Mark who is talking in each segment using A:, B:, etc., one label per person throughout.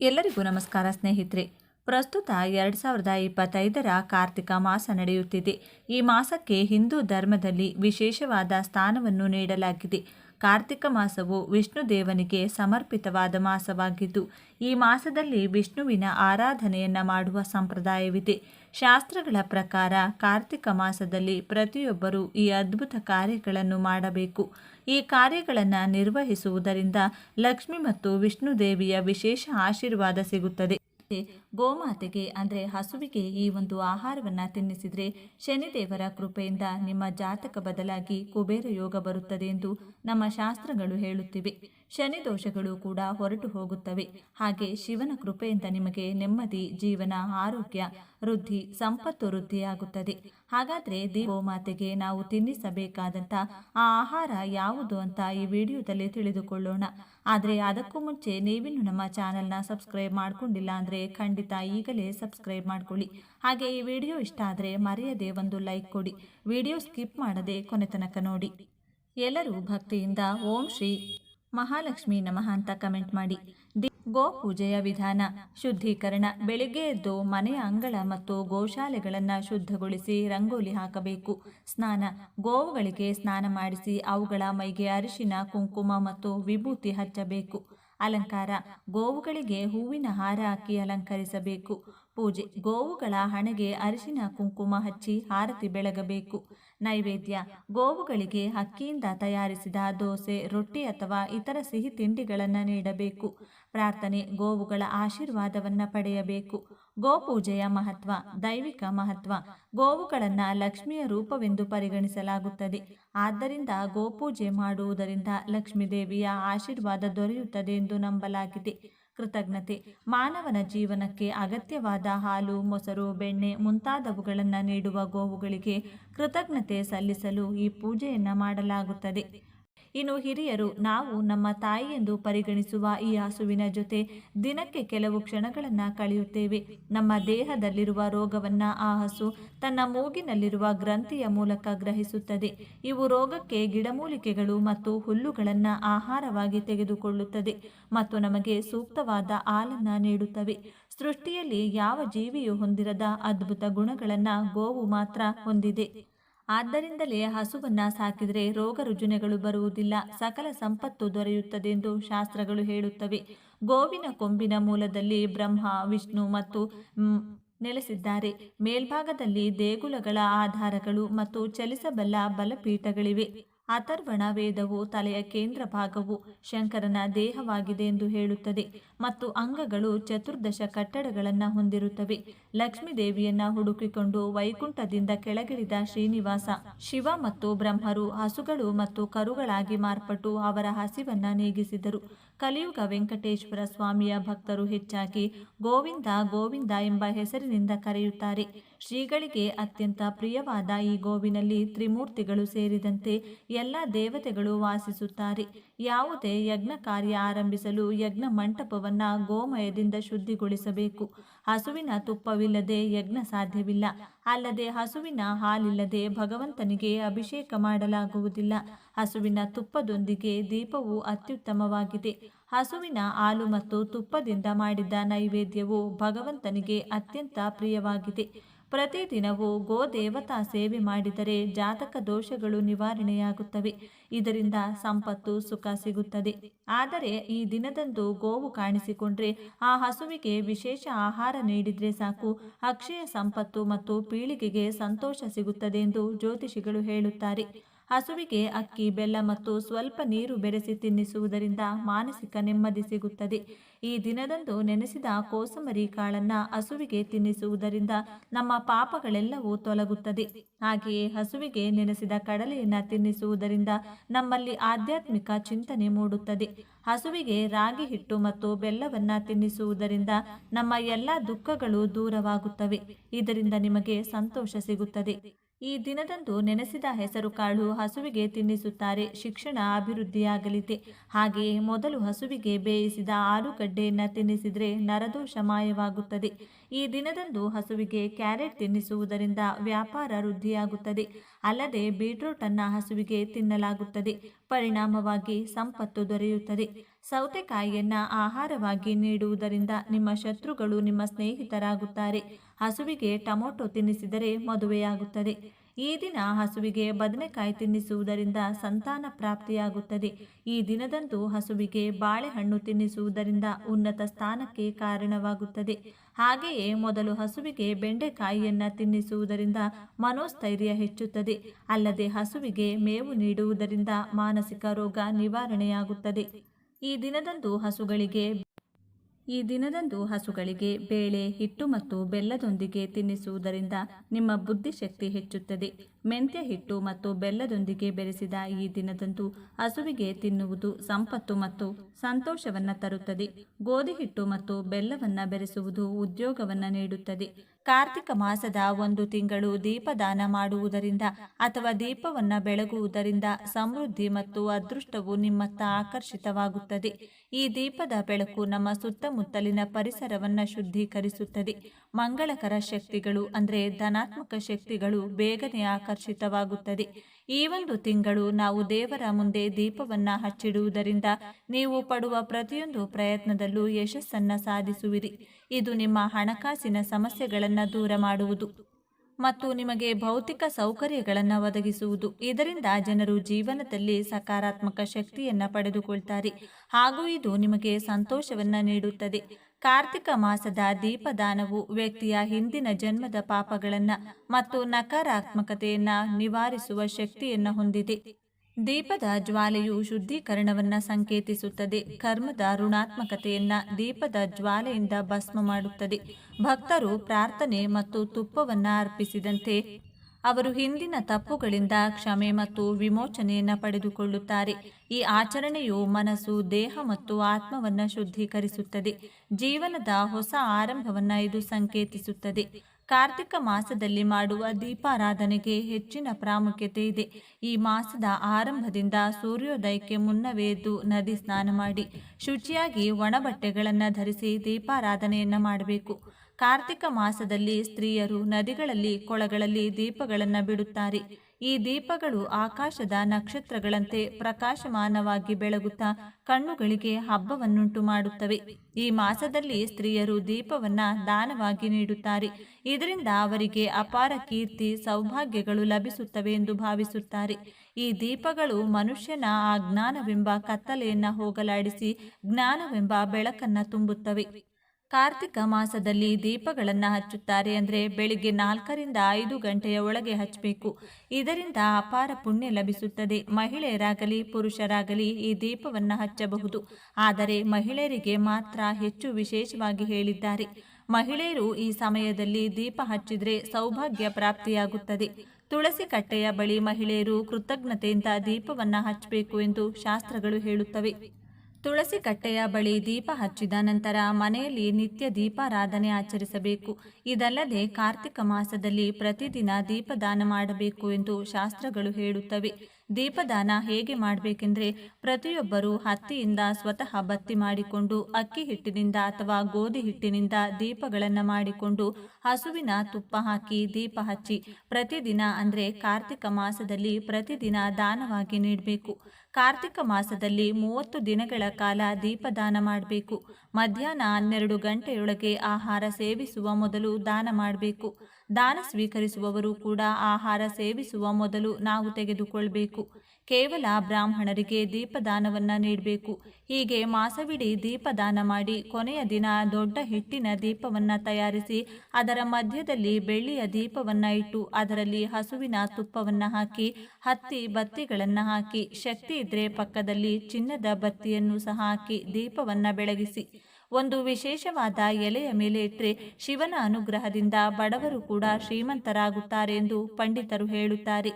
A: ಎಲ್ಲರಿಗೂ ನಮಸ್ಕಾರ ಸ್ನೇಹಿತರೆ. ಪ್ರಸ್ತುತ ಎರಡು ಸಾವಿರದ ಇಪ್ಪತ್ತೈದರ ಕಾರ್ತಿಕ ಮಾಸ ನಡೆಯುತ್ತಿದೆ. ಈ ಮಾಸಕ್ಕೆ ಹಿಂದೂ ಧರ್ಮದಲ್ಲಿ ವಿಶೇಷವಾದ ಸ್ಥಾನವನ್ನು ನೀಡಲಾಗಿದೆ. ಕಾರ್ತಿಕ ಮಾಸವು ವಿಷ್ಣು ದೇವನಿಗೆ ಸಮರ್ಪಿತವಾದ ಮಾಸವಾಗಿದ್ದು, ಈ ಮಾಸದಲ್ಲಿ ವಿಷ್ಣುವಿನ ಆರಾಧನೆಯನ್ನು ಮಾಡುವ ಸಂಪ್ರದಾಯವಿದೆ. ಶಾಸ್ತ್ರಗಳ ಪ್ರಕಾರ ಕಾರ್ತಿಕ ಮಾಸದಲ್ಲಿ ಪ್ರತಿಯೊಬ್ಬರೂ ಈ ಅದ್ಭುತ ಕಾರ್ಯಗಳನ್ನು ಮಾಡಬೇಕು. ಈ ಕಾರ್ಯಗಳನ್ನು ನಿರ್ವಹಿಸುವುದರಿಂದ ಲಕ್ಷ್ಮಿ ಮತ್ತು ವಿಷ್ಣು ದೇವಿಯ ವಿಶೇಷ ಆಶೀರ್ವಾದ ಸಿಗುತ್ತದೆ. ಗೋಮಾತೆಗೆ, ಅಂದರೆ ಹಸುವಿಗೆ ಈ ಒಂದು ಆಹಾರವನ್ನು ತಿನ್ನಿಸಿದರೆ ಶನಿದೇವರ ಕೃಪೆಯಿಂದ ನಿಮ್ಮ ಜಾತಕ ಬದಲಾಗಿ ಕುಬೇರ ಯೋಗ ಬರುತ್ತದೆ ಎಂದು ನಮ್ಮ ಶಾಸ್ತ್ರಗಳು ಹೇಳುತ್ತಿವೆ. ಶನಿ ದೋಷಗಳು ಕೂಡ ಹೊರಟು ಹೋಗುತ್ತವೆ. ಹಾಗೆ ಶಿವನ ಕೃಪೆಯಿಂದ ನಿಮಗೆ ನೆಮ್ಮದಿ, ಜೀವನ, ಆರೋಗ್ಯ, ವೃದ್ಧಿ, ಸಂಪತ್ತು ವೃದ್ಧಿಯಾಗುತ್ತದೆ. ಹಾಗಾದರೆ ಮಾತೆಗೆ ನಾವು ತಿನ್ನಿಸಬೇಕಾದಂಥ ಆ ಆಹಾರ ಯಾವುದು ಅಂತ ಈ ವಿಡಿಯೋದಲ್ಲಿ ತಿಳಿದುಕೊಳ್ಳೋಣ. ಆದರೆ ಅದಕ್ಕೂ ಮುಂಚೆ ನೀವಿನ್ನು ನಮ್ಮ ಚಾನಲ್ನ ಸಬ್ಸ್ಕ್ರೈಬ್ ಮಾಡ್ಕೊಂಡಿಲ್ಲ ಅಂದರೆ ಖಂಡಿತ ಈಗಲೇ ಸಬ್ಸ್ಕ್ರೈಬ್ ಮಾಡ್ಕೊಳ್ಳಿ. ಹಾಗೆ ಈ ವಿಡಿಯೋ ಇಷ್ಟ ಆದರೆ ಮರೆಯದೆ ಒಂದು ಲೈಕ್ ಕೊಡಿ. ವಿಡಿಯೋ ಸ್ಕಿಪ್ ಮಾಡದೆ ಕೊನೆ ತನಕ ನೋಡಿ. ಎಲ್ಲರೂ ಭಕ್ತಿಯಿಂದ ಓಂ ಶ್ರೀ ಮಹಾಲಕ್ಷ್ಮಿ ನಮಃ ಅಂತ ಕಮೆಂಟ್ ಮಾಡಿ. ಗೋ ಪೂಜೆಯ ವಿಧಾನ. ಶುದ್ಧೀಕರಣ. ಬೆಳಿಗ್ಗೆ ಎದ್ದು ಮನೆಯ ಅಂಗಳ ಮತ್ತು ಗೋಶಾಲೆಗಳನ್ನು ಶುದ್ಧಗೊಳಿಸಿ ರಂಗೋಲಿ ಹಾಕಬೇಕು. ಸ್ನಾನ. ಗೋವುಗಳಿಗೆ ಸ್ನಾನ ಮಾಡಿಸಿ ಅವುಗಳ ಮೈಗೆ ಅರಿಶಿನ, ಕುಂಕುಮ ಮತ್ತು ವಿಭೂತಿ ಹಚ್ಚಬೇಕು. ಅಲಂಕಾರ. ಗೋವುಗಳಿಗೆ ಹೂವಿನ ಹಾರ ಹಾಕಿ ಅಲಂಕರಿಸಬೇಕು. ಪೂಜೆ. ಗೋವುಗಳ ಹಣೆಗೆ ಅರಿಶಿನ, ಕುಂಕುಮ ಹಚ್ಚಿ ಆರತಿ ಬೆಳಗಬೇಕು. ನೈವೇದ್ಯ. ಗೋವುಗಳಿಗೆ ಅಕ್ಕಿಯಿಂದ ತಯಾರಿಸಿದ ದೋಸೆ, ರೊಟ್ಟಿ ಅಥವಾ ಇತರ ಸಿಹಿ ತಿಂಡಿಗಳನ್ನು ನೀಡಬೇಕು. ಪ್ರಾರ್ಥನೆ, ಗೋವುಗಳ ಆಶೀರ್ವಾದವನ್ನು ಪಡೆಯಬೇಕು. ಗೋಪೂಜೆಯ ಮಹತ್ವ, ದೈವಿಕ ಮಹತ್ವ, ಗೋವುಗಳನ್ನು ಲಕ್ಷ್ಮಿಯ ರೂಪವೆಂದು ಪರಿಗಣಿಸಲಾಗುತ್ತದೆ. ಆದ್ದರಿಂದ ಗೋಪೂಜೆ ಮಾಡುವುದರಿಂದ ಲಕ್ಷ್ಮೀದೇವಿಯ ಆಶೀರ್ವಾದ ದೊರೆಯುತ್ತದೆ ಎಂದು ನಂಬಲಾಗಿದೆ. ಕೃತಜ್ಞತೆ. ಮಾನವನ ಜೀವನಕ್ಕೆ ಅಗತ್ಯವಾದ ಹಾಲು, ಮೊಸರು, ಬೆಣ್ಣೆ ಮುಂತಾದವುಗಳನ್ನು ನೀಡುವ ಗೋವುಗಳಿಗೆ ಕೃತಜ್ಞತೆ ಸಲ್ಲಿಸಲು ಈ ಪೂಜೆಯನ್ನು ಮಾಡಲಾಗುತ್ತದೆ. ಇನ್ನು ಹಿರಿಯರು, ನಾವು ನಮ್ಮ ತಾಯಿ ಎಂದು ಪರಿಗಣಿಸುವ ಈ ಹಸುವಿನ ಜೊತೆ ದಿನಕ್ಕೆ ಕೆಲವು ಕ್ಷಣಗಳನ್ನು ಕಳೆಯುತ್ತೇವೆ. ನಮ್ಮ ದೇಹದಲ್ಲಿರುವ ರೋಗವನ್ನು ಆ ಹಸು ತನ್ನ ಮೂಗಿನಲ್ಲಿರುವ ಗ್ರಂಥಿಯ ಮೂಲಕ ಗ್ರಹಿಸುತ್ತದೆ. ಇವು ರೋಗಕ್ಕೆ ಗಿಡಮೂಲಿಕೆಗಳು ಮತ್ತು ಹುಲ್ಲುಗಳನ್ನು ಆಹಾರವಾಗಿ ತೆಗೆದುಕೊಳ್ಳುತ್ತದೆ ಮತ್ತು ನಮಗೆ ಸೂಕ್ತವಾದ ಹಾಲನ್ನು ನೀಡುತ್ತವೆ. ಸೃಷ್ಟಿಯಲ್ಲಿ ಯಾವ ಜೀವಿಯು ಹೊಂದಿರದ ಅದ್ಭುತ ಗುಣಗಳನ್ನು ಗೋವು ಮಾತ್ರ ಹೊಂದಿದೆ. ಆದ್ದರಿಂದಲೇ ಹಸುವನ್ನ ಸಾಕಿದರೆ ರೋಗ ರುಜಿನಗಳು ಬರುವುದಿಲ್ಲ. ಸಕಲ ಸಂಪತ್ತು ದೊರೆಯುತ್ತದೆ ಎಂದು ಶಾಸ್ತ್ರಗಳು ಹೇಳುತ್ತವೆ. ಗೋವಿನ ಕೊಂಬಿನ ಮೂಲದಲ್ಲಿ ಬ್ರಹ್ಮ, ವಿಷ್ಣು ಮತ್ತು ನೆಲೆಸಿದ್ದಾರೆ. ಮೇಲ್ಭಾಗದಲ್ಲಿ ದೇಗುಲಗಳ ಆಧಾರಗಳು ಮತ್ತು ಚಲಿಸಬಲ್ಲ ಬಲಪೀಠಗಳಿವೆ. ಅಥರ್ವಣ ವೇದವು ತಲೆಯ ಕೇಂದ್ರ ಭಾಗವು ಶಂಕರನ ದೇಹವಾಗಿದೆ ಎಂದು ಹೇಳುತ್ತದೆ ಮತ್ತು ಅಂಗಗಳು ಚತುರ್ದಶ ಕಟ್ಟಡಗಳನ್ನು ಹೊಂದಿರುತ್ತವೆ. ಲಕ್ಷ್ಮೀ ದೇವಿಯನ್ನ ಹುಡುಕಿಕೊಂಡು ವೈಕುಂಠದಿಂದ ಕೆಳಗಿಳಿದ ಶ್ರೀನಿವಾಸ, ಶಿವ ಮತ್ತು ಬ್ರಹ್ಮರು ಹಸುಗಳು ಮತ್ತು ಕರುಗಳಾಗಿ ಮಾರ್ಪಟ್ಟು ಅವರ ಹಸಿವನ್ನ ನೀಗಿಸಿದರು. ಕಲಿಯುಗ ವೆಂಕಟೇಶ್ವರ ಸ್ವಾಮಿಯ ಭಕ್ತರು ಹೆಚ್ಚಾಗಿ ಗೋವಿಂದ ಗೋವಿಂದ ಎಂಬ ಹೆಸರಿನಿಂದ ಕರೆಯುತ್ತಾರೆ. ಶ್ರೀಗಳಿಗೆ ಅತ್ಯಂತ ಪ್ರಿಯವಾದ ಈ ಗೋವಿನಲ್ಲಿ ತ್ರಿಮೂರ್ತಿಗಳು ಸೇರಿದಂತೆ ಎಲ್ಲ ದೇವತೆಗಳು ವಾಸಿಸುತ್ತಾರೆ. ಯಾವುದೇ ಯಜ್ಞ ಕಾರ್ಯ ಆರಂಭಿಸಲು ಯಜ್ಞ ಮಂಟಪವನ್ನು ಗೋಮಯದಿಂದ ಶುದ್ಧಿಗೊಳಿಸಬೇಕು. ಹಸುವಿನ ತುಪ್ಪವಿಲ್ಲದೆ ಯಜ್ಞ ಸಾಧ್ಯವಿಲ್ಲ. ಅಲ್ಲದೆ ಹಸುವಿನ ಹಾಲಿಲ್ಲದೆ ಭಗವಂತನಿಗೆ ಅಭಿಷೇಕ ಮಾಡಲಾಗುವುದಿಲ್ಲ. ಹಸುವಿನ ತುಪ್ಪದೊಂದಿಗೆ ದೀಪವು ಅತ್ಯುತ್ತಮವಾಗಿದೆ. ಹಸುವಿನ ಹಾಲು ಮತ್ತು ತುಪ್ಪದಿಂದ ಮಾಡಿದ ನೈವೇದ್ಯವು ಭಗವಂತನಿಗೆ ಅತ್ಯಂತ ಪ್ರಿಯವಾಗಿದೆ. ಪ್ರತಿದಿನವೂ ಗೋ ದೇವತಾ ಸೇವೆ ಮಾಡಿದರೆ ಜಾತಕ ದೋಷಗಳು ನಿವಾರಣೆಯಾಗುತ್ತವೆ. ಇದರಿಂದ ಸಂಪತ್ತು, ಸುಖ ಸಿಗುತ್ತದೆ. ಆದರೆ ಈ ದಿನದಂದು ಗೋವು ಕಾಣಿಸಿಕೊಂಡ್ರೆ ಆ ಹಸುವಿಗೆ ವಿಶೇಷ ಆಹಾರ ನೀಡಿದ್ರೆ ಸಾಕು. ಅಕ್ಷಯ ಸಂಪತ್ತು ಮತ್ತು ಪೀಳಿಗೆಗೆ ಸಂತೋಷ ಸಿಗುತ್ತದೆ ಎಂದು ಜ್ಯೋತಿಷಿಗಳು ಹೇಳುತ್ತಾರೆ. ಹಸುವಿಗೆ ಅಕ್ಕಿ, ಬೆಲ್ಲ ಮತ್ತು ಸ್ವಲ್ಪ ನೀರು ಬೆರೆಸಿ ತಿನ್ನಿಸುವುದರಿಂದ ಮಾನಸಿಕ ನೆಮ್ಮದಿ ಸಿಗುತ್ತದೆ. ಈ ದಿನದಂದು ನೆನೆಸಿದ ಕೋಸಮರಿ ಕಾಳನ್ನು ಹಸುವಿಗೆ ತಿನ್ನಿಸುವುದರಿಂದ ನಮ್ಮ ಪಾಪಗಳೆಲ್ಲವೂ ತೊಲಗುತ್ತದೆ. ಹಾಗೆಯೇ ಹಸುವಿಗೆ ನೆನೆಸಿದ ಕಡಲೆಯನ್ನು ತಿನ್ನಿಸುವುದರಿಂದ ನಮ್ಮಲ್ಲಿ ಆಧ್ಯಾತ್ಮಿಕ ಚಿಂತನೆ ಮೂಡುತ್ತದೆ. ಹಸುವಿಗೆ ರಾಗಿ ಹಿಟ್ಟು ಮತ್ತು ಬೆಲ್ಲವನ್ನು ತಿನ್ನಿಸುವುದರಿಂದ ನಮ್ಮ ಎಲ್ಲ ದುಃಖಗಳು ದೂರವಾಗುತ್ತವೆ. ಇದರಿಂದ ನಿಮಗೆ ಸಂತೋಷ ಸಿಗುತ್ತದೆ. ಈ ದಿನದಂದು ನೆನೆಸಿದ ಹೆಸರು ಕಾಳು ಹಸುವಿಗೆ ತಿನ್ನಿಸುತ್ತಾರೆ. ಶಿಕ್ಷಣ ಅಭಿವೃದ್ಧಿಯಾಗಲಿದೆ. ಹಾಗೆಯೇ ಮೊದಲು ಹಸುವಿಗೆ ಬೇಯಿಸಿದ ಆಲೂಗಡ್ಡೆಯನ್ನು ತಿನ್ನಿಸಿದರೆ ನರದೋಷ ಮಾಯವಾಗುತ್ತದೆ. ಈ ದಿನದಂದು ಹಸುವಿಗೆ ಕ್ಯಾರೆಟ್ ತಿನ್ನಿಸುವುದರಿಂದ ವ್ಯಾಪಾರ ವೃದ್ಧಿಯಾಗುತ್ತದೆ. ಅಲ್ಲದೆ ಬೀಟ್ರೂಟ್ ಅನ್ನ ಹಸುವಿಗೆ ತಿನ್ನಲಾಗುತ್ತದೆ. ಪರಿಣಾಮವಾಗಿ ಸಂಪತ್ತು ದೊರೆಯುತ್ತದೆ. ಸೌತೆಕಾಯಿಯನ್ನ ಆಹಾರವಾಗಿ ನೀಡುವುದರಿಂದ ನಿಮ್ಮ ಶತ್ರುಗಳು ನಿಮ್ಮ ಸ್ನೇಹಿತರಾಗುತ್ತಾರೆ. ಹಸುವಿಗೆ ಟೊಮೊಟೊ ತಿನ್ನಿಸಿದರೆ ಮದುವೆಯಾಗುತ್ತದೆ. ಈ ದಿನ ಹಸುವಿಗೆ ಬದನೆಕಾಯಿ ತಿನ್ನಿಸುವುದರಿಂದ ಸಂತಾನ ಪ್ರಾಪ್ತಿಯಾಗುತ್ತದೆ. ಈ ದಿನದಂದು ಹಸುವಿಗೆ ಬಾಳೆಹಣ್ಣು ತಿನ್ನಿಸುವುದರಿಂದ ಉನ್ನತ ಸ್ಥಾನಕ್ಕೆ ಕಾರಣವಾಗುತ್ತದೆ. ಹಾಗೆಯೇ ಮೊದಲು ಹಸುವಿಗೆ ಬೆಂಡೆಕಾಯಿಯನ್ನು ತಿನ್ನಿಸುವುದರಿಂದ ಮನೋಸ್ಥೈರ್ಯ ಹೆಚ್ಚುತ್ತದೆ. ಅಲ್ಲದೆ ಹಸುವಿಗೆ ಮೇವು ನೀಡುವುದರಿಂದ ಮಾನಸಿಕ ರೋಗ ನಿವಾರಣೆಯಾಗುತ್ತದೆ. ಈ ದಿನದಂದು ಹಸುಗಳಿಗೆ ಈ ದಿನದಂದು ಹಸುಗಳಿಗೆ ಬೇಳೆ, ಹಿಟ್ಟು ಮತ್ತು ಬೆಲ್ಲದೊಂದಿಗೆ ತಿನ್ನಿಸುವುದರಿಂದ ನಿಮ್ಮ ಬುದ್ಧಿಶಕ್ತಿ ಹೆಚ್ಚುತ್ತದೆ. ಮೆಂತ್ಯ, ಹಿಟ್ಟು ಮತ್ತು ಬೆಲ್ಲದೊಂದಿಗೆ ಬೆರೆಸಿದ ಈ ದಿನದಂದು ಹಸುವಿಗೆ ತಿನ್ನುವುದು ಸಂಪತ್ತು ಮತ್ತು ಸಂತೋಷವನ್ನು ತರುತ್ತದೆ. ಗೋಧಿ, ಹಿಟ್ಟು ಮತ್ತು ಬೆಲ್ಲವನ್ನು ಬೆರೆಸುವುದು ಉದ್ಯೋಗವನ್ನು ನೀಡುತ್ತದೆ. ಕಾರ್ತಿಕ ಮಾಸದ ಒಂದು ತಿಂಗಳು ದೀಪದಾನ ಮಾಡುವುದರಿಂದ ಅಥವಾ ದೀಪವನ್ನ ಬೆಳಗುವುದರಿಂದ ಸಮೃದ್ಧಿ ಮತ್ತು ಅದೃಷ್ಟವು ನಿಮ್ಮತ್ತ ಆಕರ್ಷಿತವಾಗುತ್ತದೆ. ಈ ದೀಪದ ಬೆಳಕು ನಮ್ಮ ಸುತ್ತಮುತ್ತಲಿನ ಪರಿಸರವನ್ನ ಶುದ್ಧೀಕರಿಸುತ್ತದೆ. ಮಂಗಳಕರ ಶಕ್ತಿಗಳು ಅಂದರೆ ಧನಾತ್ಮಕ ಶಕ್ತಿಗಳು ಬೇಗನೆ ಆಕರ್ಷಿತವಾಗುತ್ತದೆ. ಈ ಒಂದು ತಿಂಗಳು ನಾವು ದೇವರ ಮುಂದೆ ದೀಪವನ್ನ ಹಚ್ಚಿಡುವುದರಿಂದ ನೀವು ಪಡುವ ಪ್ರತಿಯೊಂದು ಪ್ರಯತ್ನದಲ್ಲೂ ಯಶಸ್ಸನ್ನ ಸಾಧಿಸುವಿರಿ. ಇದು ನಿಮ್ಮ ಹಣಕಾಸಿನ ಸಮಸ್ಯೆಗಳನ್ನು ದೂರ ಮಾಡುವುದು ಮತ್ತು ನಿಮಗೆ ಭೌತಿಕ ಸೌಕರ್ಯಗಳನ್ನು ಒದಗಿಸುವುದು. ಇದರಿಂದ ಜನರು ಜೀವನದಲ್ಲಿ ಸಕಾರಾತ್ಮಕ ಶಕ್ತಿಯನ್ನು ಪಡೆದುಕೊಳ್ತಾರೆ ಹಾಗೂ ಇದು ನಿಮಗೆ ಸಂತೋಷವನ್ನು ನೀಡುತ್ತದೆ. ಕಾರ್ತಿಕ ಮಾಸದ ದೀಪದಾನವು ವ್ಯಕ್ತಿಯ ಹಿಂದಿನ ಜನ್ಮದ ಪಾಪಗಳನ್ನು ಮತ್ತು ನಕಾರಾತ್ಮಕತೆಯನ್ನು ನಿವಾರಿಸುವ ಶಕ್ತಿಯನ್ನು ಹೊಂದಿದೆ. ದೀಪದ ಜ್ವಾಲೆಯು ಶುದ್ಧೀಕರಣವನ್ನು ಸಂಕೇತಿಸುತ್ತದೆ. ಕರ್ಮದ ಋಣಾತ್ಮಕತೆಯನ್ನ ದೀಪದ ಜ್ವಾಲೆಯಿಂದ ಭಸ್ಮ ಮಾಡುತ್ತದೆ. ಭಕ್ತರು ಪ್ರಾರ್ಥನೆ ಮತ್ತು ತುಪ್ಪವನ್ನು ಅರ್ಪಿಸಿದಂತೆ ಅವರು ಹಿಂದಿನ ತಪ್ಪುಗಳಿಂದ ಕ್ಷಮೆ ಮತ್ತು ವಿಮೋಚನೆಯನ್ನು ಪಡೆದುಕೊಳ್ಳುತ್ತಾರೆ. ಈ ಆಚರಣೆಯು ಮನಸ್ಸು, ದೇಹ ಮತ್ತು ಆತ್ಮವನ್ನು ಶುದ್ಧೀಕರಿಸುತ್ತದೆ. ಜೀವನದ ಹೊಸ ಆರಂಭವನ್ನು ಇದು ಸಂಕೇತಿಸುತ್ತದೆ. ಕಾರ್ತಿಕ ಮಾಸದಲ್ಲಿ ಮಾಡುವ ದೀಪಾರಾಧನೆಗೆ ಹೆಚ್ಚಿನ ಪ್ರಾಮುಖ್ಯತೆ ಇದೆ. ಈ ಮಾಸದ ಆರಂಭದಿಂದ ಸೂರ್ಯೋದಯಕ್ಕೆ ಮುನ್ನವೇ ಎದ್ದು ನದಿ ಸ್ನಾನ ಮಾಡಿ, ಶುಚಿಯಾಗಿ ಒಣಬಟ್ಟೆಗಳನ್ನು ಧರಿಸಿ ದೀಪಾರಾಧನೆಯನ್ನು ಮಾಡಬೇಕು. ಕಾರ್ತಿಕ ಮಾಸದಲ್ಲಿ ಸ್ತ್ರೀಯರು ನದಿಗಳಲ್ಲಿ, ಕೊಳಗಳಲ್ಲಿ ದೀಪಗಳನ್ನು ಬಿಡುತ್ತಾರೆ. ಈ ದೀಪಗಳು ಆಕಾಶದ ನಕ್ಷತ್ರಗಳಂತೆ ಪ್ರಕಾಶಮಾನವಾಗಿ ಬೆಳಗುತ್ತಾ ಕಣ್ಣುಗಳಿಗೆ ಹಬ್ಬವನ್ನುಂಟು ಮಾಡುತ್ತವೆ. ಈ ಮಾಸದಲ್ಲಿ ಸ್ತ್ರೀಯರು ದೀಪವನ್ನ ದಾನವಾಗಿ ನೀಡುತ್ತಾರೆ. ಇದರಿಂದ ಅವರಿಗೆ ಅಪಾರ ಕೀರ್ತಿ, ಸೌಭಾಗ್ಯಗಳು ಲಭಿಸುತ್ತವೆ ಎಂದು ಭಾವಿಸುತ್ತಾರೆ. ಈ ದೀಪಗಳು ಮನುಷ್ಯನ ಆ ಜ್ಞಾನವೆಂಬ ಕತ್ತಲೆಯನ್ನ ಹೋಗಲಾಡಿಸಿ ಜ್ಞಾನವೆಂಬ ಬೆಳಕನ್ನ ತುಂಬುತ್ತವೆ. ಕಾರ್ತಿಕ ಮಾಸದಲ್ಲಿ ದೀಪಗಳನ್ನು ಹಚ್ಚುತ್ತಾರೆ ಅಂದರೆ ಬೆಳಿಗ್ಗೆ ನಾಲ್ಕರಿಂದ ಐದು ಗಂಟೆಯ ಒಳಗೆ ಹಚ್ಚಬೇಕು. ಇದರಿಂದ ಅಪಾರ ಪುಣ್ಯ ಲಭಿಸುತ್ತದೆ. ಮಹಿಳೆಯರಾಗಲಿ, ಪುರುಷರಾಗಲಿ ಈ ದೀಪವನ್ನು ಹಚ್ಚಬಹುದು. ಆದರೆ ಮಹಿಳೆಯರಿಗೆ ಮಾತ್ರ ಹೆಚ್ಚು ವಿಶೇಷವಾಗಿ ಹೇಳಿದ್ದಾರೆ. ಮಹಿಳೆಯರು ಈ ಸಮಯದಲ್ಲಿ ದೀಪ ಹಚ್ಚಿದರೆ ಸೌಭಾಗ್ಯ ಪ್ರಾಪ್ತಿಯಾಗುತ್ತದೆ. ತುಳಸಿ ಕಟ್ಟೆಯ ಬಳಿ ಮಹಿಳೆಯರು ಕೃತಜ್ಞತೆಯಿಂದ ದೀಪವನ್ನು ಹಚ್ಚಬೇಕು ಎಂದು ಶಾಸ್ತ್ರಗಳು ಹೇಳುತ್ತವೆ. ತುಳಸಿ ಕಟ್ಟೆಯ ಬಳಿ ದೀಪ ಹಚ್ಚಿದ ನಂತರ ಮನೆಯಲ್ಲಿ ನಿತ್ಯ ದೀಪಾರಾಧನೆ ಆಚರಿಸಬೇಕು. ಇದಲ್ಲದೆ ಕಾರ್ತಿಕ ಮಾಸದಲ್ಲಿ ಪ್ರತಿದಿನ ದೀಪದಾನ ಮಾಡಬೇಕು ಎಂದು ಶಾಸ್ತ್ರಗಳು ಹೇಳುತ್ತವೆ. ದೀಪದಾನ ಹೇಗೆ ಮಾಡಬೇಕೆಂದರೆ ಪ್ರತಿಯೊಬ್ಬರು ಹತ್ತಿಯಿಂದ ಸ್ವತಃ ಬತ್ತಿ ಮಾಡಿಕೊಂಡು ಅಕ್ಕಿ ಹಿಟ್ಟಿನಿಂದ ಅಥವಾ ಗೋಧಿ ಹಿಟ್ಟಿನಿಂದ ದೀಪಗಳನ್ನು ಮಾಡಿಕೊಂಡು ಹಸುವಿನ ತುಪ್ಪ ಹಾಕಿ ದೀಪ ಹಚ್ಚಿ ಪ್ರತಿದಿನ ಅಂದರೆ ಕಾರ್ತಿಕ ಮಾಸದಲ್ಲಿ ಪ್ರತಿದಿನ ದಾನವಾಗಿ ನೀಡಬೇಕು. ಕಾರ್ತಿಕ ಮಾಸದಲ್ಲಿ ಮೂವತ್ತು ದಿನಗಳ ಕಾಲ ದೀಪದಾನ ಮಾಡಬೇಕು. ಮಧ್ಯಾಹ್ನ ಹನ್ನೆರಡು ಗಂಟೆಯೊಳಗೆ ಆಹಾರ ಸೇವಿಸುವ ಮೊದಲು ದಾನ ಮಾಡಬೇಕು. ದಾನ ಸ್ವೀಕರಿಸುವವರು ಕೂಡ ಆಹಾರ ಸೇವಿಸುವ ಮೊದಲು ನಾವು ತೆಗೆದುಕೊಳ್ಬೇಕು. ಕೇವಲ ಬ್ರಾಹ್ಮಣರಿಗೆ ದೀಪದಾನವನ್ನು ನೀಡಬೇಕು. ಹೀಗೆ ಮಾಸವಿಡೀ ದೀಪದಾನ ಮಾಡಿ ಕೊನೆಯ ದಿನ ದೊಡ್ಡ ಹಿಟ್ಟಿನ ದೀಪವನ್ನು ತಯಾರಿಸಿ ಅದರ ಮಧ್ಯದಲ್ಲಿ ಬೆಳ್ಳಿಯ ದೀಪವನ್ನು ಇಟ್ಟು ಅದರಲ್ಲಿ ಹಸುವಿನ ತುಪ್ಪವನ್ನು ಹಾಕಿ, ಹತ್ತಿ ಬತ್ತಿಗಳನ್ನು ಹಾಕಿ, ಶಕ್ತಿ ಇದ್ರೆ ಪಕ್ಕದಲ್ಲಿ ಚಿನ್ನದ ಬತ್ತಿಯನ್ನು ಸಹ ಹಾಕಿ ದೀಪವನ್ನು ಬೆಳಗಿಸಿ. ಒಂದು ವಿಶೇಷವಾದ ಎಲೆಯ ಮೇಲೆ ಇಟ್ಟರೆ ಶಿವನ ಅನುಗ್ರಹದಿಂದ ಬಡವರು ಕೂಡ ಶ್ರೀಮಂತರಾಗುತ್ತಾರೆ ಎಂದು ಪಂಡಿತರು ಹೇಳುತ್ತಾರೆ.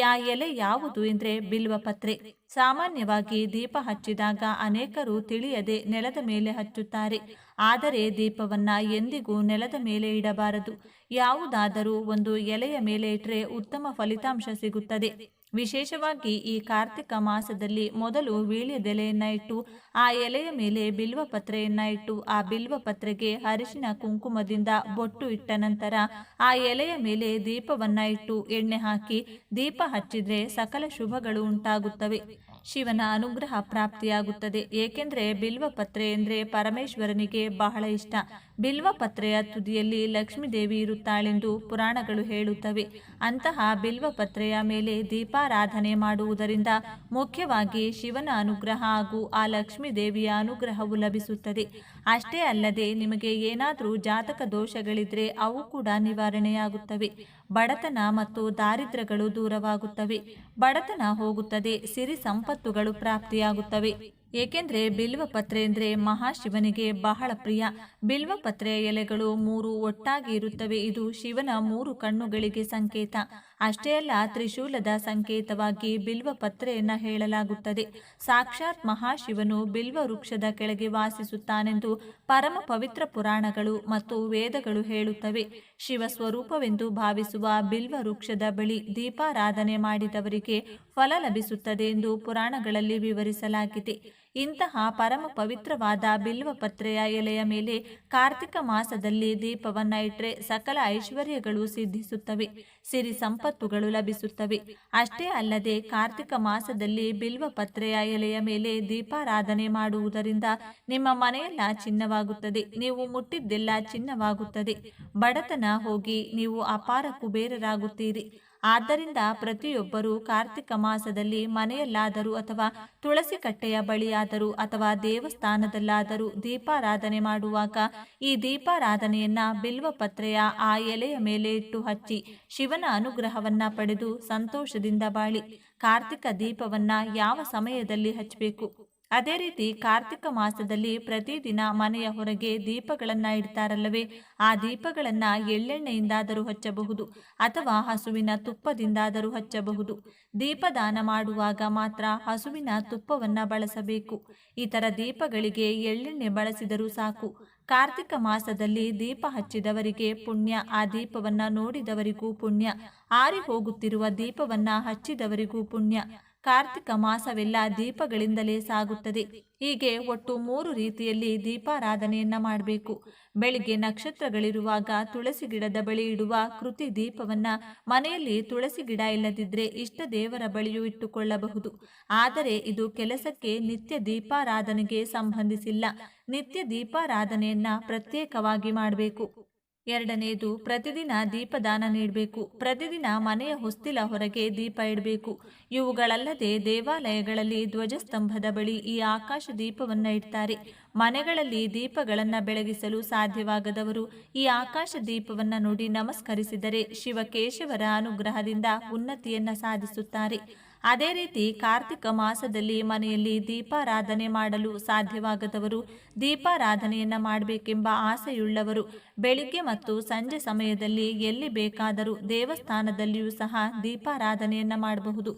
A: ಆ ಎಲೆ ಯಾವುದು ಎಂದರೆ ಬಿಲ್ವಪತ್ರೆ ಸಾಮಾನ್ಯವಾಗಿ ದೀಪ ಹಚ್ಚಿದಾಗ ಅನೇಕರು ತಿಳಿಯದೆ ನೆಲದ ಮೇಲೆ ಹಚ್ಚುತ್ತಾರೆ. ಆದರೆ ದೀಪವನ್ನ ಎಂದಿಗೂ ನೆಲದ ಮೇಲೆ ಇಡಬಾರದು. ಯಾವುದಾದರೂ ಒಂದು ಎಲೆಯ ಮೇಲೆ ಇಟ್ಟರೆ ಉತ್ತಮ ಫಲಿತಾಂಶ ಸಿಗುತ್ತದೆ. ವಿಶೇಷವಾಗಿ ಈ ಕಾರ್ತಿಕ ಮಾಸದಲ್ಲಿ ಮೊದಲು ವೀಳ್ಯದೆಲೆಯನ್ನ ಇಟ್ಟು ಆ ಎಲೆಯ ಮೇಲೆ ಬಿಲ್ವ ಪತ್ರೆಯನ್ನ ಇಟ್ಟು ಆ ಬಿಲ್ವ ಪತ್ರೆಗೆ ಅರಿಶಿನ ಕುಂಕುಮದಿಂದ ಬೊಟ್ಟು ಇಟ್ಟ ನಂತರ ಆ ಎಲೆಯ ಮೇಲೆ ದೀಪವನ್ನ ಇಟ್ಟು ಎಣ್ಣೆ ಹಾಕಿ ದೀಪ ಹಚ್ಚಿದ್ರೆ ಸಕಲ ಶುಭಗಳು ಉಂಟಾಗುತ್ತವೆ. ಶಿವನ ಅನುಗ್ರಹ ಪ್ರಾಪ್ತಿಯಾಗುತ್ತದೆ. ಏಕೆಂದರೆ ಬಿಲ್ವಪತ್ರೆ ಎಂದರೆ ಪರಮೇಶ್ವರನಿಗೆ ಬಹಳ ಇಷ್ಟ. ಬಿಲ್ವಪತ್ರೆಯ ತುದಿಯಲ್ಲಿ ಲಕ್ಷ್ಮೀದೇವಿ ಇರುತ್ತಾಳೆಂದು ಪುರಾಣಗಳು ಹೇಳುತ್ತವೆ. ಅಂತಹ ಬಿಲ್ವಪತ್ರೆಯ ಮೇಲೆ ದೀಪಾರಾಧನೆ ಮಾಡುವುದರಿಂದ ಮುಖ್ಯವಾಗಿ ಶಿವನ ಅನುಗ್ರಹ ಹಾಗೂ ಆ ಲಕ್ಷ್ಮೀದೇವಿಯ ಅನುಗ್ರಹವು ಲಭಿಸುತ್ತದೆ. ಅಷ್ಟೇ ಅಲ್ಲದೆ ನಿಮಗೆ ಏನಾದರೂ ಜಾತಕ ದೋಷಗಳಿದ್ರೆ ಅವು ಕೂಡ ನಿವಾರಣೆಯಾಗುತ್ತವೆ. ಬಡತನ ಮತ್ತು ದಾರಿದ್ರ್ಯಗಳು ದೂರವಾಗುತ್ತವೆ. ಬಡತನ ಹೋಗುತ್ತದೆ, ಸಿರಿ ಸಂಪತ್ತುಗಳು ಪ್ರಾಪ್ತಿಯಾಗುತ್ತವೆ. ಏಕೆಂದರೆ ಬಿಲ್ವಪತ್ರೆ ಎಂದರೆ ಮಹಾಶಿವನಿಗೆ ಬಹಳ ಪ್ರಿಯ. ಬಿಲ್ವಪತ್ರೆಯ ಎಲೆಗಳು ಮೂರು ಒಟ್ಟಾಗಿ ಇರುತ್ತವೆ, ಇದು ಶಿವನ ಮೂರು ಕಣ್ಣುಗಳಿಗೆ ಸಂಕೇತ. ಅಷ್ಟೇ ಅಲ್ಲ, ತ್ರಿಶೂಲದ ಸಂಕೇತವಾಗಿ ಬಿಲ್ವ ಪತ್ರೆಯನ್ನು ಹೇಳಲಾಗುತ್ತದೆ. ಸಾಕ್ಷಾತ್ ಮಹಾಶಿವನು ಬಿಲ್ವ ವೃಕ್ಷದ ಕೆಳಗೆ ವಾಸಿಸುತ್ತಾನೆಂದು ಪರಮ ಪವಿತ್ರ ಪುರಾಣಗಳು ಮತ್ತು ವೇದಗಳು ಹೇಳುತ್ತವೆ. ಶಿವ ಸ್ವರೂಪವೆಂದು ಭಾವಿಸುವ ಬಿಲ್ವ ವೃಕ್ಷದ ಬಳಿ ದೀಪಾರಾಧನೆ ಮಾಡಿದವರಿಗೆ ಫಲ ಲಭಿಸುತ್ತದೆ ಎಂದು ಪುರಾಣಗಳಲ್ಲಿ ವಿವರಿಸಲಾಗಿದೆ. ಇಂತಹ ಪರಮ ಪವಿತ್ರವಾದ ಬಿಲ್ವಪತ್ರೆಯ ಎಲೆಯ ಮೇಲೆ ಕಾರ್ತಿಕ ಮಾಸದಲ್ಲಿ ದೀಪವನ್ನ ಇಟ್ಟರೆ ಸಕಲ ಐಶ್ವರ್ಯಗಳು ಸಿದ್ಧಿಸುತ್ತವೆ, ಸಿರಿ ಸಂಪತ್ತುಗಳು ಲಭಿಸುತ್ತವೆ. ಅಷ್ಟೇ ಅಲ್ಲದೆ ಕಾರ್ತಿಕ ಮಾಸದಲ್ಲಿ ಬಿಲ್ವಪತ್ರೆಯ ಎಲೆಯ ಮೇಲೆ ದೀಪಾರಾಧನೆ ಮಾಡುವುದರಿಂದ ನಿಮ್ಮ ಮನೆಯೆಲ್ಲ ಚಿನ್ನವಾಗುತ್ತದೆ, ನೀವು ಮುಟ್ಟಿದ್ದೆಲ್ಲ ಚಿನ್ನವಾಗುತ್ತದೆ. ಬಡತನ ಹೋಗಿ ನೀವು ಅಪಾರ ಕುಬೇರರಾಗುತ್ತೀರಿ. ಆದ್ದರಿಂದ ಪ್ರತಿಯೊಬ್ಬರೂ ಕಾರ್ತಿಕ ಮಾಸದಲ್ಲಿ ಮನೆಯಲ್ಲಾದರೂ ಅಥವಾ ತುಳಸಿ ಕಟ್ಟೆಯ ಬಳಿಯಾದರೂ ಅಥವಾ ದೇವಸ್ಥಾನದಲ್ಲಾದರೂ ದೀಪಾರಾಧನೆ ಮಾಡುವಾಗ ಈ ದೀಪಾರಾಧನೆಯನ್ನ ಬಿಲ್ವಪತ್ರೆಯ ಆ ಎಲೆಯ ಮೇಲೆ ಇಟ್ಟು ಹಚ್ಚಿ ಶಿವನ ಅನುಗ್ರಹವನ್ನ ಪಡೆದು ಸಂತೋಷದಿಂದ ಬಾಳಿ ಕಾರ್ತಿಕ ದೀಪವನ್ನ ಯಾವ ಸಮಯದಲ್ಲಿ ಹಚ್ಚಬೇಕು? ಅದೇ ರೀತಿ ಕಾರ್ತಿಕ ಮಾಸದಲ್ಲಿ ಪ್ರತಿದಿನ ಮನೆಯ ಹೊರಗೆ ದೀಪಗಳನ್ನು ಇಡ್ತಾರಲ್ಲವೇ? ಆ ದೀಪಗಳನ್ನು ಎಳ್ಳೆಣ್ಣೆಯಿಂದಾದರೂ ಹಚ್ಚಬಹುದು ಅಥವಾ ಹಸುವಿನ ತುಪ್ಪದಿಂದಾದರೂ ಹಚ್ಚಬಹುದು. ದೀಪದಾನ ಮಾಡುವಾಗ ಮಾತ್ರ ಹಸುವಿನ ತುಪ್ಪವನ್ನು ಬಳಸಬೇಕು. ಇತರ ದೀಪಗಳಿಗೆ ಎಳ್ಳೆಣ್ಣೆ ಬಳಸಿದರೂ ಸಾಕು. ಕಾರ್ತಿಕ ಮಾಸದಲ್ಲಿ ದೀಪ ಹಚ್ಚಿದವರಿಗೆ ಪುಣ್ಯ, ಆ ದೀಪವನ್ನ ನೋಡಿದವರಿಗೂ ಪುಣ್ಯ ಆರಿ ಹೋಗುತ್ತಿರುವ ದೀಪವನ್ನ ಹಚ್ಚಿದವರಿಗೂ ಪುಣ್ಯ. ಕಾರ್ತಿಕ ಮಾಸವೆಲ್ಲ ದೀಪಗಳಿಂದಲೇ ಸಾಗುತ್ತದೆ. ಹೀಗೆ ಒಟ್ಟು ಮೂರು ರೀತಿಯಲ್ಲಿ ದೀಪಾರಾಧನೆಯನ್ನ ಮಾಡಬೇಕು. ಬೆಳಿಗ್ಗೆ ನಕ್ಷತ್ರಗಳಿರುವಾಗ ತುಳಸಿ ಗಿಡದ ಬಳಿ ಇಡುವ ಕೃತಿ ದೀಪವನ್ನ ಮನೆಯಲ್ಲಿ ತುಳಸಿ ಗಿಡ ಇಲ್ಲದಿದ್ರೆ ಇಷ್ಟ ದೇವರ ಬಳಿಯೂ ಇಟ್ಟುಕೊಳ್ಳಬಹುದು. ಆದರೆ ಇದು ಕೆಲಸಕ್ಕೆ ನಿತ್ಯ ದೀಪಾರಾಧನೆಗೆ ಸಂಬಂಧಿಸಿಲ್ಲ. ನಿತ್ಯ ದೀಪಾರಾಧನೆಯನ್ನ ಪ್ರತ್ಯೇಕವಾಗಿ ಮಾಡಬೇಕು. ಎರಡನೆಯದು ಪ್ರತಿದಿನ ದೀಪದಾನ ನೀಡಬೇಕು. ಪ್ರತಿದಿನ ಮನೆಯ ಹೊಸ್ತಿಲ ಹೊರಗೆ ದೀಪ ಇಡಬೇಕು. ಇವುಗಳಲ್ಲದೆ ದೇವಾಲಯಗಳಲ್ಲಿ ಧ್ವಜಸ್ತಂಭದ ಬಳಿ ಈ ಆಕಾಶ ದೀಪವನ್ನು ಇಡ್ತಾರೆ. ಮನೆಗಳಲ್ಲಿ ದೀಪಗಳನ್ನು ಬೆಳಗಿಸಲು ಸಾಧ್ಯವಾಗದವರು ಈ ಆಕಾಶ ದೀಪವನ್ನು ನೋಡಿ ನಮಸ್ಕರಿಸಿದರೆ ಶಿವಕೇಶವರ ಅನುಗ್ರಹದಿಂದ ಉನ್ನತಿಯನ್ನು ಸಾಧಿಸುತ್ತಾರೆ. ಅದೇ ರೀತಿ ಕಾರ್ತಿಕ ಮಾಸದಲ್ಲಿ ಮನೆಯಲ್ಲಿ ದೀಪಾರಾಧನೆ ಮಾಡಲು ಸಾಧ್ಯವಾಗದವರು ದೀಪಾರಾಧನೆಯನ್ನ ಮಾಡಬೇಕೆಂಬ ಆಸೆಯುಳ್ಳವರು ಬೆಳಿಗ್ಗೆ ಮತ್ತು ಸಂಜೆ ಸಮಯದಲ್ಲಿ ಎಲ್ಲಿ ಬೇಕಾದರೂ ದೇವಸ್ಥಾನದಲ್ಲಿಯೂ ಸಹ ದೀಪಾರಾಧನೆಯನ್ನ ಮಾಡಬಹುದು.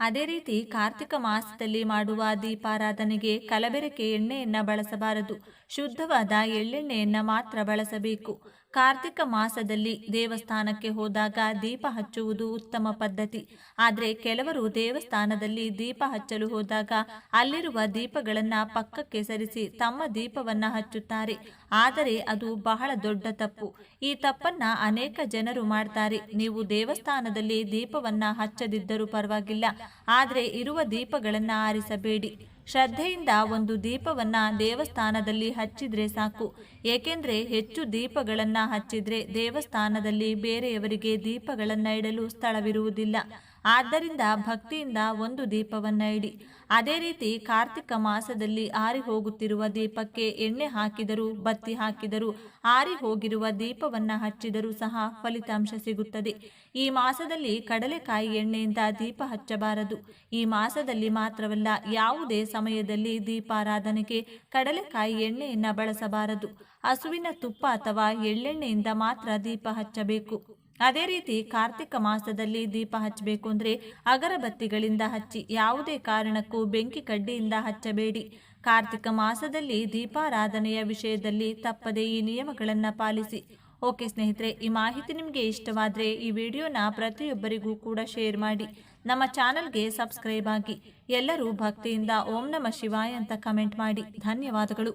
A: ಅದೇ ರೀತಿ ಕಾರ್ತಿಕ ಮಾಸದಲ್ಲಿ ಮಾಡುವ ದೀಪಾರಾಧನೆಗೆ ಕಲಬೆರಕೆ ಎಣ್ಣೆಯನ್ನ ಬಳಸಬಾರದು. ಶುದ್ಧವಾದ ಎಳ್ಳೆಣ್ಣೆಯನ್ನು ಮಾತ್ರ ಬಳಸಬೇಕು. ಕಾರ್ತಿಕ ಮಾಸದಲ್ಲಿ ದೇವಸ್ಥಾನಕ್ಕೆ ಹೋದಾಗ ದೀಪ ಹಚ್ಚುವುದು ಉತ್ತಮ ಪದ್ಧತಿ. ಆದರೆ ಕೆಲವರು ದೇವಸ್ಥಾನದಲ್ಲಿ ದೀಪ ಹಚ್ಚಲು ಹೋದಾಗ ಅಲ್ಲಿರುವ ದೀಪಗಳನ್ನು ಪಕ್ಕಕ್ಕೆ ಸರಿಸಿ ತಮ್ಮ ದೀಪವನ್ನ ಹಚ್ಚುತ್ತಾರೆ. ಆದರೆ ಅದು ಬಹಳ ದೊಡ್ಡ ತಪ್ಪು. ಈ ತಪ್ಪನ್ನ ಅನೇಕ ಜನರು ಮಾಡ್ತಾರೆ. ನೀವು ದೇವಸ್ಥಾನದಲ್ಲಿ ದೀಪವನ್ನ ಹಚ್ಚದಿದ್ದರೂ ಪರವಾಗಿಲ್ಲ. ಆದರೆ ಇರುವ ದೀಪಗಳನ್ನ ಆರಿಸಬೇಡಿ. ಶ್ರದ್ಧೆಯಿಂದ ಒಂದು ದೀಪವನ್ನ ದೇವಸ್ಥಾನದಲ್ಲಿ ಹಚ್ಚಿದ್ರೆ ಸಾಕು. ಏಕೆಂದ್ರೆ ಹೆಚ್ಚು ದೀಪಗಳನ್ನ ಹಚ್ಚಿದ್ರೆ ದೇವಸ್ಥಾನದಲ್ಲಿ ಬೇರೆಯವರಿಗೆ ದೀಪಗಳನ್ನ ಇಡಲು ಸ್ಥಳವಿರುವುದಿಲ್ಲ. ಆದ್ದರಿಂದ ಭಕ್ತಿಯಿಂದ ಒಂದು ದೀಪವನ್ನ ಇಡಿ ಅದೇ ರೀತಿ ಕಾರ್ತಿಕ ಮಾಸದಲ್ಲಿ ಆರಿ ಹೋಗುತ್ತಿರುವ ದೀಪಕ್ಕೆ ಎಣ್ಣೆ ಹಾಕಿದರೂ, ಬತ್ತಿ ಹಾಕಿದರೂ, ಆರಿ ಹೋಗಿರುವ ದೀಪವನ್ನ ಹಚ್ಚಿದರೂ ಸಹ ಫಲಿತಾಂಶ ಸಿಗುತ್ತದೆ. ಈ ಮಾಸದಲ್ಲಿ ಕಡಲೆಕಾಯಿ ಎಣ್ಣೆಯಿಂದ ದೀಪ ಹಚ್ಚಬಾರದು. ಈ ಮಾಸದಲ್ಲಿ ಮಾತ್ರವಲ್ಲ, ಯಾವುದೇ ಸಮಯದಲ್ಲಿ ದೀಪಾರಾಧನೆಗೆ ಕಡಲೆಕಾಯಿ ಎಣ್ಣೆಯನ್ನ ಬಳಸಬಾರದು. ಹಸುವಿನ ತುಪ್ಪ ಅಥವಾ ಎಳ್ಳೆಣ್ಣೆಯಿಂದ ಮಾತ್ರ ದೀಪ ಹಚ್ಚಬೇಕು. ಅದೇ ರೀತಿ ಕಾರ್ತಿಕ ಮಾಸದಲ್ಲಿ ದೀಪ ಹಚ್ಚಬೇಕು ಅಂದರೆ ಅಗರಬತ್ತಿಗಳಿಂದ ಹಚ್ಚಿ ಯಾವುದೇ ಕಾರಣಕ್ಕೂ ಬೆಂಕಿ ಕಡ್ಡಿಯಿಂದ ಹಚ್ಚಬೇಡಿ. ಕಾರ್ತಿಕ ಮಾಸದಲ್ಲಿ ದೀಪಾರಾಧನೆಯ ವಿಷಯದಲ್ಲಿ ತಪ್ಪದೆ ಈ ನಿಯಮಗಳನ್ನು ಪಾಲಿಸಿ. ಓಕೆ ಸ್ನೇಹಿತರೆ, ಈ ಮಾಹಿತಿ ನಿಮಗೆ ಇಷ್ಟವಾದರೆ ಈ ವಿಡಿಯೋನ ಪ್ರತಿಯೊಬ್ಬರಿಗೂ ಕೂಡ ಶೇರ್ ಮಾಡಿ. ನಮ್ಮ ಚಾನಲ್ಗೆ ಸಬ್ಸ್ಕ್ರೈಬ್ ಆಗಿ. ಎಲ್ಲರೂ ಭಕ್ತಿಯಿಂದ ಓಂ ನಮ ಶಿವಾಯ ಅಂತ ಕಮೆಂಟ್ ಮಾಡಿ. ಧನ್ಯವಾದಗಳು.